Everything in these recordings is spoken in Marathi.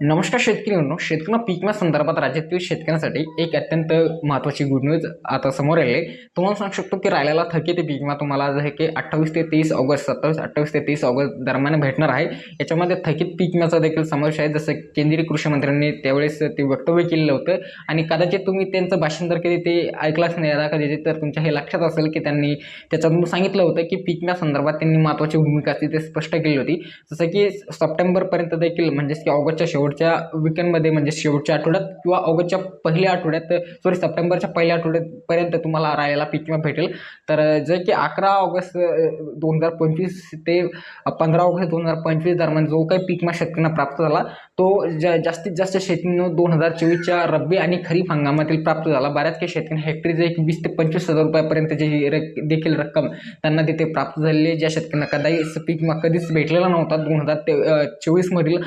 नमस्कार शेतकरी म्हणून शेतकऱ्यांना पीक विमा संदर्भात राज्यातील शेतकऱ्यांसाठी एक अत्यंत महत्त्वाची गुड न्यूज आता समोर आली तुम्हाला सांगू शकतो की राहिलेला थकीत पीक विमा तुम्हाला जे की अठ्ठावीस ते तीस ऑगस्ट सत्तावीस अठ्ठावीस ते तीस ऑगस्ट दरम्यान भेटणार आहे. याच्यामध्ये थकीत पीक विम्याचा देखील समावेश आहे. जसं केंद्रीय कृषी मंत्र्यांनी त्यावेळेस ते वक्तव्य केलेलं होतं. आणि कदाचित तुम्ही त्यांचं भाषण जर कधी ते ऐकलंच नाही आता कधी तर तुमच्या हे लक्षात असेल की त्यांनी त्याच्यातून सांगितलं होतं की पीक संदर्भात त्यांनी महत्त्वाची भूमिका असते ते स्पष्ट केली होती. जसं की सप्टेंबरपर्यंत देखील म्हणजेच की ऑगस्टच्या शेवट शेवटच्या वीकेंडमध्ये म्हणजे शेवटच्या आठवड्यात किंवा ऑगस्टच्या पहिल्या आठवड्यात सॉरी सप्टेंबरच्या पहिल्या आठवड्यापर्यंत तुम्हाला राहायला पीक भेटेल. तर जे की अकरा ऑगस्ट दोन हजार पंचवीस ते पंधरा ऑगस्ट दोन हजार पंचवीस दरम्यान जो काही पीक शेतकऱ्यांना प्राप्त झाला तो जा जास्तीत जास्त शेतीनं दोन हजार चोवीसच्या रब्बी आणि खरीप हंगामातील प्राप्त झाला. बऱ्याच काही शेतकरी हेक्टरीचे एक वीस ते पंचवीस हजार रुपयापर्यंतची रक देखील रक्कम त्यांना तिथे प्राप्त झालेली आहे. ज्या शेतकऱ्यांना कदाही पीक विमा कधीच भेटलेला नव्हता. दोन हजार ते चोवीसमधील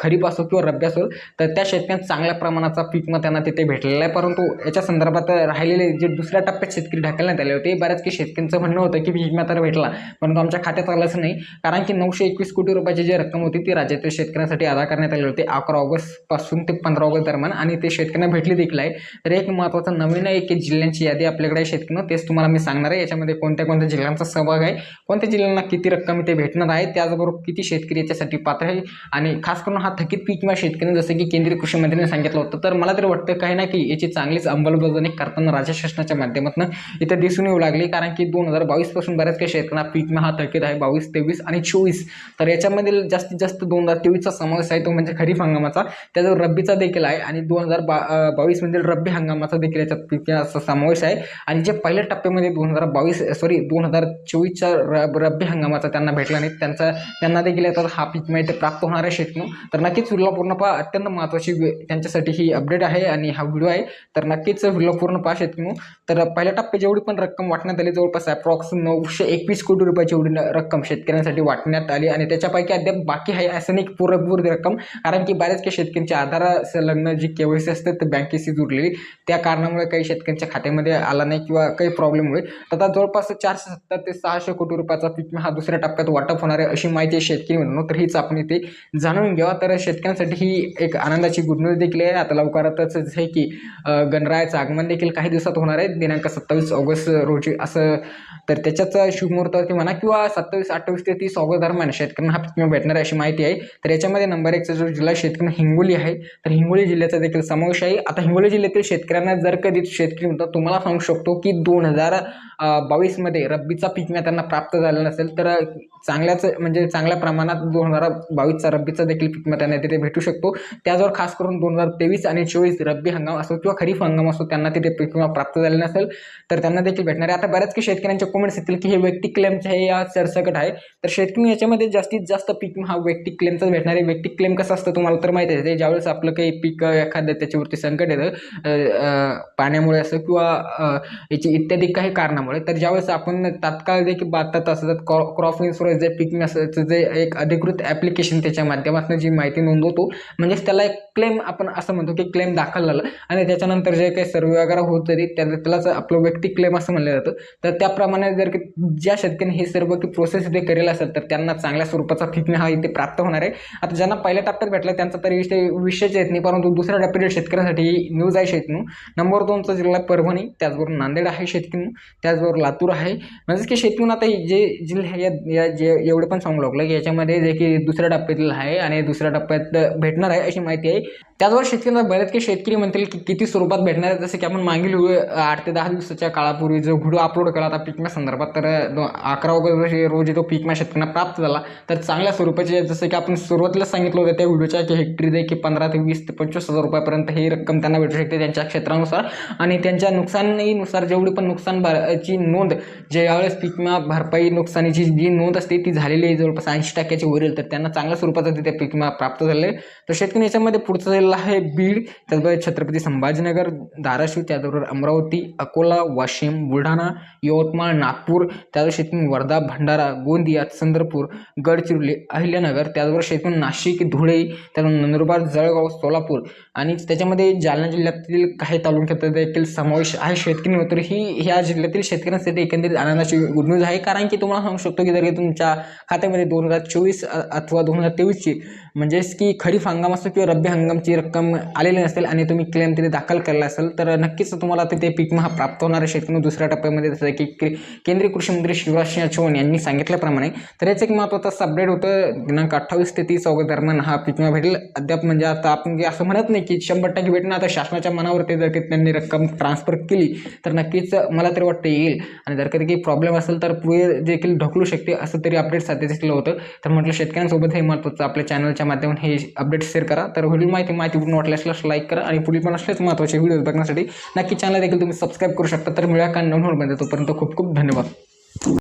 खरीप असो किंवा रब्बी असो तर त्या शेतकऱ्यांना चांगल्या प्रमाणाचा पीक मग त्यांना तिथे भेटलेला आहे. परंतु याच्या संदर्भात राहिलेले जे दुसऱ्या टप्प्यात शेतकरी ढकलण्यात आले होते बऱ्याच काही शेतकऱ्यांचं म्हणणं होतं की पीक विमा तर भेटला. परंतु आमच्या खात्यात आलंच नाही. कारण की नऊशे एकवीस कोटी रुपयाची जी रक्कम होती ती राज्यातील शेतकऱ्यांसाठी अदा करण्यात आली होती. अकरा ऑगस्टपासून ते पंधरा ऑगस्ट दरम्यान आणि ते शेतकऱ्यांना भेटली देखील आहे. तर एक महत्त्वाचं नवीन एक जिल्ह्यांची यादी आपल्याकडे शेतकऱ्यांना तेच तुम्हाला मी सांगणार आहे. याच्यामध्ये कोणत्या कोणत्या जिल्ह्यांचा सहभाग आहे कोणत्या जिल्ह्यांना किती रक्कम इथे भेटणार आहे त्याचबरोबर किती शेतकरी याच्यासाठी पात्र आहे आणि खास करून हा थकीत पीक किंवा शेतकरी जसं की केंद्रीय कृषी मंत्र्यांनी सांगितलं होतं तर मला तरी वाटतं काही ना की याची चांगलीच अंमलबजावणी करताना राज्य शासनाच्या माध्यमातून इथं दिसून येऊ लागली. कारण की दोन हजार बावीसपासून बऱ्याच काही शेतकऱ्यांना पीक विमा हा थकीत आहे. बावीस तेवीस आणि चोवीस. तर याच्यामध्ये जास्तीत जास्त दोन हजार तेवीसचा समावेश आहे तो म्हणजे खरीप हंगामाचा. त्याच्यावर रब्बीचा देखील आहे आणि दोन हजार बा बावीसमधील रब्बी हंगामाचा देखील याच्यात पीक समावेश आहे. आणि जे पहिल्या टप्प्यामध्ये दोन हजार बावीस सॉरी दोन हजार चोवीसच्या रब रब्बी हंगामाचा त्यांना भेटला नाही. त्यांचा त्यांना देखील याचा हा पीक माहिती प्राप्त होणार आहे शेतकरी. तर नक्कीच व्हिडिओला पूर्ण पहा अत्यंत महत्त्वाची त्यांच्यासाठी ही अपडेट आहे आणि हा व्हिडिओ आहे. तर नक्कीच व्हिडिओ पूर्ण पहा शेतकरी तर पहिल्या टप्प्यात जेवढी पण रक्कम वाटण्यात आली जवळपास अप्रॉक्स नऊशे एकवीस कोटी रुपयाची एवढी रक्कम शेतकऱ्यांसाठी वाटण्यात आली. आणि त्याच्यापैकी अद्याप बाकी आहे असं नाही पुरेपूर रक्कम कारण की बऱ्याच काही शेतकऱ्यांच्या आधार संलग्न जी के वाय सी असते ते बँकेशी जुडलेली. त्या कारणामुळे काही शेतकऱ्यांच्या खात्यामध्ये आला नाही किंवा काही प्रॉब्लेममुळे तर आता जवळपास चारशे सत्तर ते सहाशे कोटी रुपयाचा पीक हा दुसऱ्या टप्प्यात वाटप होणार आहे अशी माहिती आहे शेतकरी म्हणून तर हीच आपण इथे जाणून घ्यावा तर शेतकऱ्यांसाठी ही एक आनंदाची गुड न्यूज देखील आहे. आता लवकरातच आहे की गणरायाचं आगमन देखील काही दिवसात होणार आहे. दिनांक सत्तावीस ऑगस्ट रोजी असं तर त्याच्याच शुभमुहूर्तावरती म्हणा किंवा सत्तावीस अठ्ठावीस ते तीस ऑगस्ट दरम्यान शेतकऱ्यांना हा पीक भेटणार आहे अशी माहिती आहे. तर याच्यामध्ये नंबर एकचा जो जिल्हा शेतकरी हिंगोली आहे तर हिंगोली जिल्ह्याचा देखील समावेश आहे. आता हिंगोली जिल्ह्यातील शेतकऱ्यांना जर कधी शेतकरी म्हणतो तुम्हाला सांगू शकतो की दोन हजार बावीसमध्ये रब्बीचा पीक विमा त्यांना प्राप्त झाला नसेल तर चांगल्याच म्हणजे चांगल्या प्रमाणात दोन हजार बावीसचा रब्बीचा देखील पीक विमा त्यांना तिथे भेटू शकतो. त्याचवर खास करून दोन हजार तेवीस आणि चोवीस रब्बी हंगाम असो किंवा खरीप हंगाम असो त्यांना तिथे पीक विमा प्राप्त झाले नसेल तर त्यांना देखील भेटणार आहे. आता बऱ्याच काही शेतकऱ्यांच्या कमेंट्स येतील की हे व्यक्ती क्लेमचं हे या सरसकट आहे. तर शेतकरी याच्यामध्ये जास्तीत जास्त पीक विमा हा वैयक्तिक क्लेमचाच भेटणार आहे. व्यक्ती क्लेम कसं असतं तुम्हाला तर माहिती आहे. ज्यावेळेस आपलं काही पीक एखादं त्याच्यावरती संकट येतं पाण्यामुळे असं किंवा याची इत्यादी काही कारणामुळे तर ज्यावेळेस आपण तात्काळ देखील बाततात असतात क्रॉप इन्शुरन्स जे पीक विम्याचं जे एक अधिकृत ॲप्लिकेशन त्याच्या माध्यमातून जी माहिती होतो. म्हणजेच त्याला एक क्लेम आपण असं म्हणतो की क्लेम दाखल झालं. आणि त्याच्यानंतर जे काही सर्वे वगैरे होत तरी त्या त्यालाच आपलं वैयक्तिक क्लेम असं म्हणलं जातं. तर त्याप्रमाणे जर की ज्या शेतकऱ्यांनी हे सर्व की प्रोसेस इथे करेल असेल तर त्यांना चांगल्या स्वरूपाचा पीक हा इथे प्राप्त होणार आहे. आता ज्यांना पहिल्या टप्प्यात भेटला त्यांचा तरी विषय विषयच येत नाही. परंतु दुसऱ्या टप्प्यातील शेतकऱ्यांसाठी न्यूज आहे शेतनू नंबर दोनचा जिल्हा परभणी त्याचबरोबर नांदेड आहे शेतकरी. त्याचबरोबर लातूर आहे. म्हणजेच की शेतकरी आता जे जिल्हे या या जे एवढे पण सांगू लागलं की याच्यामध्ये जे की दुसऱ्या टप्प्यातील आहे आणि दुसऱ्या टप्प्यात भेटणार आहे अशी माहिती आहे. त्याचबरोबर शेतकऱ्यांना बऱ्याच काही शेतकरी म्हणतील की किती स्वरूपात भेटणार आहे जसं की आपण मागील आठ ते दहा दिवसाच्या काळापूर्वी जो व्हिडिओ अपलोड केला होता पिकम्या संदर्भात तर अकरा ऑगस्ट रोजी तो पिकम्या शेतकऱ्यांना प्राप्त झाला. तर चांगल्या स्वरूपाचे जसं की आपण सुरुवातीला सांगितलं होतं त्या व्हिडिओच्या की हेक्टरी दे की पंधरा ते वीस ते पंचवीस हजार रुपयापर्यंत ही रक्कम त्यांना भेटू शकते त्यांच्या क्षेत्रानुसार. आणि त्यांच्या नुकसानीनुसार जेवढी पण नुकसान भरची नोंद जे यावेळेस भरपाई नुकसानीची जी नोंद असते ती झालेली आहे जवळपास ऐंशी टक्क्याची वरील तर त्यांना चांगल्या स्वरूपाचा तिथे पीक प्राप्त झाले आहे. तर शेतकरी याच्यामध्ये पुढचं जिल्हा आहे बीड त्याचबरोबर छत्रपती संभाजीनगर धाराशिव त्याचबरोबर अमरावती अकोला वाशिम बुलढाणा यवतमाळ नागपूर त्याचबरोबर शेतकरी वर्धा भंडारा गोंदिया चंद्रपूर गडचिरोली अहिल्यानगर त्याचबरोबर शेतकरी नाशिक धुळे त्याचबरोबर नंदुरबार जळगाव सोलापूर आणि त्याच्यामध्ये जालना जिल्ह्यातील काही तालुक्यात देखील समावेश आहे शेतकरी तर ही ह्या जिल्ह्यातील शेतकऱ्यांसाठी एकंदरीत आनंदाची गुड न्यूज आहे कारण की तुम्हाला सांगू शकतो की जर तुमच्या खात्यामध्ये दोन हजार चोवीस अथवा दोन हजार तेवीसची म्हणजेच की खरीप हंगाम असो किंवा रब्बी हंगामची रक्कम आलेली नसेल आणि तुम्ही क्लेम तिथे दाखल केला असेल तर नक्कीच तुम्हाला तिथे पीक महा हा प्राप्त होणार आहे. शेतकरी दुसऱ्या टप्प्यामध्ये जसं की के- केंद्रीय कृषी मंत्री शिवराज सिंह चौहान यांनी सांगितल्याप्रमाणे तर याचं एक महत्त्वाचं असं अपडेट होतं दिनांक अठ्ठावीस ते तीस ऑगस्ट दरम्यान हा पीक विमा भेटेल. अद्याप म्हणजे आता आपण असं म्हणत नाही की शंभर टक्के भेटणार आता शासनाच्या मनावरती जर की त्यांनी रक्कम ट्रान्सफर केली तर नक्कीच मला तरी वाटतं येईल. आणि जर कधी काही प्रॉब्लेम असेल तर पुढे देखील ढकलू शकते असं तरी अपडेट सध्या दिसलं होतं. तर म्हटलं शेतकऱ्यांसोबत हे महत्त्वाचं आपल्या चॅनलच्या माध्यमातून हे अपडेट शेअर करा. तर व्हिडिओ माहिती माहितीपूर्ण वाटली असल्यास लाईक करा आणि पुढील पण असलेच महत्त्वाचे व्हिडिओ बघण्यासाठी नक्की चॅनल देखील तुम्ही सबस्क्राईब करू शकता. तर मिळूया का नवीन मध्ये तोपर्यंत खूप खूप धन्यवाद.